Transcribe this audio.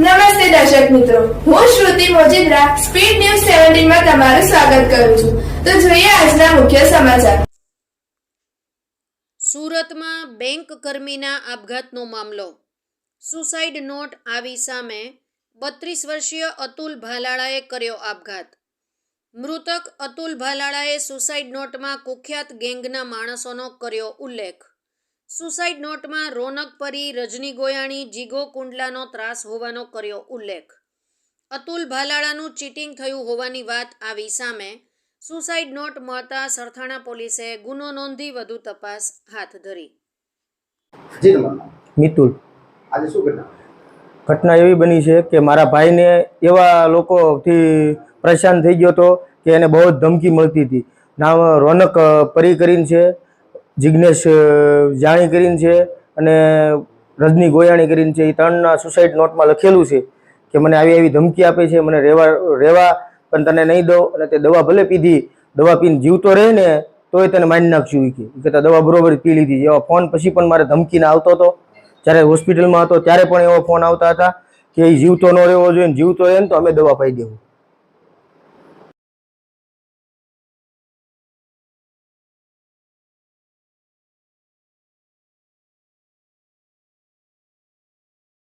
નમસ્તે દર્શક મિત્રો. હું શ્રુતિ મોજીદ્રા સ્પીડ ન્યૂઝ સેવન્ટીનમાં તમારું સ્વાગત કરું છું. તો જોઈએ આજના મુખ્ય સમાચાર. સુરતમાં બેંક કર્મીના આપઘાતનો મામલો. સુસાઇડ નોટ આવી સામે બત્રીસ વર્ષીય અતુલ ભાલાળાએ કર્યો આપઘાત. મૃતક અતુલ ભાલાળાએ સુસાઇડ નોટમાં કુખ્યાત ગેંગના માણસોનો કર્યો ઉલ્લેખ. સુસાઇડ નોટમાં રોનક પરી રજની ગોયાણી જીગો કુંડલાનો ત્રાસ હોવાનો કર્યો ઉલ્લેખ. અતુલ ભાલાળાનું ચીટિંગ થયું હોવાની વાત આવી સામે સુસાઇડ નોટ મળતા સરથાણા પોલીસે ગુનો નોંધી વધુ તપાસ હાથ ધરી. મિતુલ. આજે શું ઘટના ઘટના એવી બની છે કે મારા ભાઈને એવા લોકોથી પરેશાન થઈ ગયો હતો કે એને બહુ જ ધમકી મળતી હતી. નામ રોનક પરી કરીને છે. જિજ્ઞેશ જાણી કરીને છે અને રજની ગોયાણી કરીને છે એ ત્રણના સુસાઇડ નોટમાં લખેલું છે કે મને આવી આવી ધમકી આપે છે, મને રહેવા રહેવા પણ તને નહીં દઉં અને તે દવા ભલે પીધી, દવા પીને જીવતો રહે ને તોય તને મારી નાખશું કે. કહેતા દવા બરોબર પી લીધી. એવા ફોન પછી પણ મારે ધમકીને આવતો હતો. જ્યારે હોસ્પિટલમાં હતો, ત્યારે પણ એવો ફોન આવતા હતા કે એ જીવતો ન રહેવો જોઈએ જીવતો રહે ને તો અમે દવા પાઈ દેવું.